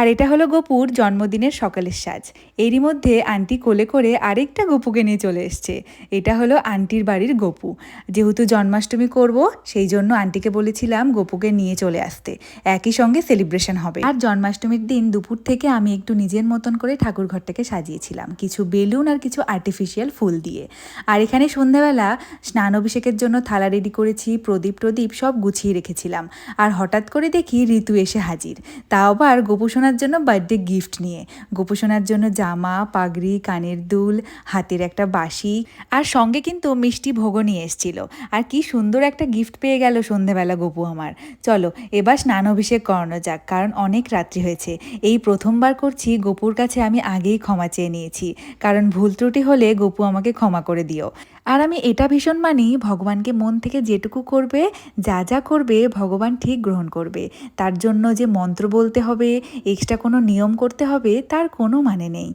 আর এটা হলো গপুর জন্মদিনের সকালের সাজ। এরই মধ্যে আন্টি কোলে করে আরেকটা গপুকে নিয়ে চলে এসছে। এটা হলো আন্টির বাড়ির গপু। যেহেতু জন্মাষ্টমী করব, সেই জন্য আন্টিকে বলেছিলাম গপুকে নিয়ে চলে আসতে। একই সঙ্গে সেলিব্রেশন হবে। আর জন্মাষ্টমীর দিন দুপুর থেকে আমি একটু নিজের মতন করে ঠাকুর ঘরটাকে সাজিয়েছিলাম। কিছু বেলুন আর কিছু আর্টিফিশিয়াল ফুল দিয়ে। আর এখানে সন্ধ্যাবেলা স্নান অভিষেকের জন্য থালা রেডি করেছি, প্রদীপ প্রদীপ সব গুছিয়ে রেখেছিলাম। আর হঠাৎ করে দেখি ঋতু এসে হাজির। তাও আবার গোপুসোনার জন্য বার্থডে গিফট নিয়ে। গোপুসোনার জন্য জামা, পাগড়ি, কানের দুল, হাতের একটা বাঁশি আর সঙ্গে কিন্তু মিষ্টি ভোগও নিয়ে এসেছিল। আর কি সুন্দর একটা গিফট পেয়ে গেল সন্ধেবেলা গপু আমার। চলো, এবার স্নান অভিষেক করানো যাক, কারণ অনেক রাত্রি হয়েছে। এই প্রথমবার করছি, গপুর কাছে আমি আগেই ক্ষমা চেয়ে নিয়েছি। কারণ ভুল ত্রুটি হলে গপু আমাকে ক্ষমা করে দিও। আর আমি এটা ভীষণ মানি, ভগবানকে মন থেকে যেটুকু করবে, যা যা করবে, ভগবান ঠিক গ্রহণ করবে। তার জন্য যে মন্ত্র বলতে হবে এক্সট্রা কোনো নিয়ম করতে হবে, তার কোনো মানে নেই।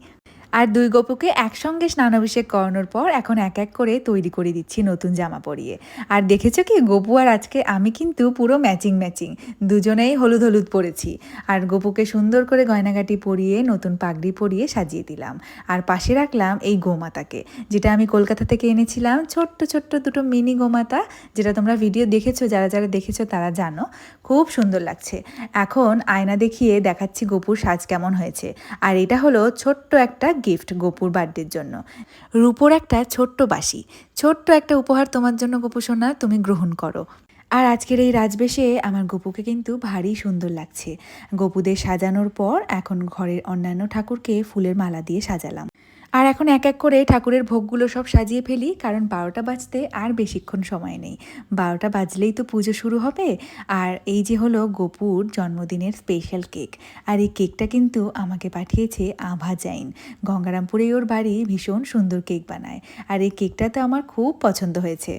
আর দুই গপুকে একসঙ্গে স্নানাভিষেক করানোর পর এখন এক এক করে তৈরি করে দিচ্ছি নতুন জামা পরিয়ে। আর দেখেছ কি, গপু আর আজকে আমি কিন্তু পুরো ম্যাচিং ম্যাচিং, দুজনেই হলুদ হলুদ পরেছি। আর গপুকে সুন্দর করে গয়নাগাটি পরিয়ে, নতুন পাগড়ি পরিয়ে সাজিয়ে দিলাম। আর পাশে রাখলাম এই গোমাতাকে, যেটা আমি কলকাতা থেকে এনেছিলাম, ছোট্ট ছোট্ট দুটো মিনি গোমাতা, যেটা তোমরা ভিডিও দেখেছ, যারা যারা দেখেছ তারা জানো। খুব সুন্দর লাগছে। এখন আয়না দেখিয়ে দেখাচ্ছি গপুর সাজ কেমন হয়েছে। আর এটা হলো ছোট্ট একটা গিফট গোপুর বার্থডের জন্য। রূপোর একটা ছোট্ট বাসি ছোট্ট একটা উপহার তোমার জন্য গোপু সোনা, তুমি গ্রহণ করো। আর আজকের এই রাজবেশে আমার গপুকে কিন্তু ভারী সুন্দর লাগছে। গপুদের সাজানোর পর এখন ঘরের অন্যান্য ঠাকুরকে ফুলের মালা দিয়ে সাজালাম। আর এখন এক এক করে ঠাকুরের ভোগগুলো সব সাজিয়ে ফেলি, কারণ বারোটা বাজতে আর বেশিক্ষণ সময় নেই। বারোটা বাজলেই তো পুজো শুরু হবে। আর এই যে হলো গোপুর জন্মদিনের স্পেশাল কেক আর এই কেকটা কিন্তু আমাকে পাঠিয়েছে আভা জাইন গঙ্গারামপুরেই ওর বাড়ি ভীষণ সুন্দর কেক বানায়। আর এই কেকটা তো আমার খুব পছন্দ হয়েছে।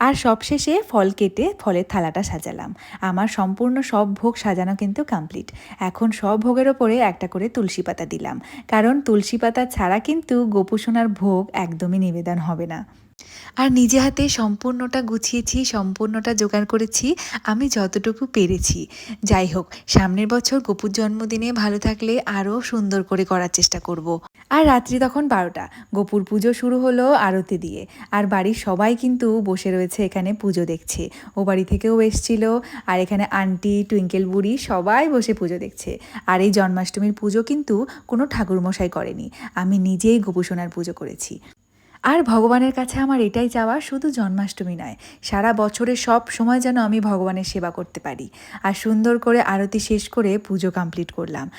আর সবশেষে ফল কেটে ফলের থালাটা সাজালাম। আমার সম্পূর্ণ সব ভোগ সাজানো কিন্তু কমপ্লিট এখন সব ভোগের ওপরে একটা করে তুলসী পাতা দিলাম। কারণ তুলসী পাতা ছাড়া কিন্তু গোপুসোনার ভোগ একদমই নিবেদন হবে না। আর নিজে হাতে সম্পূর্ণটা গুছিয়েছি, সম্পূর্ণটা জোগাড় করেছি, আমি যতটুকু পেরেছি। যাই হোক, সামনের বছর গপুর জন্মদিনে ভালো থাকলে আরও সুন্দর করে করার চেষ্টা করব। আর রাত্রি তখন বারোটা। গোপুর পুজো শুরু হলো আরতি দিয়ে। আর বাড়ির সবাই কিন্তু বসে রয়েছে এখানে পুজো দেখছে। ও বাড়ি থেকেও এসছিল, আর এখানে আন্টি, টুইঙ্কেল বুড়ি সবাই বসে পুজো দেখছে। আর এই জন্মাষ্টমীর পুজো কিন্তু কোনো ঠাকুরমশাই করেনি। আমি নিজেই গোপুসোনার পুজো করেছি। আর ভগবানের কাছে আমার এটাই চাওয়া শুধু জন্মাষ্টমী নয়, সারা বছরে সব সময় যেন আমি ভগবানের সেবা করতে পারি। আর সুন্দর করে আরতি শেষ করে পুজো কমপ্লিট করলাম।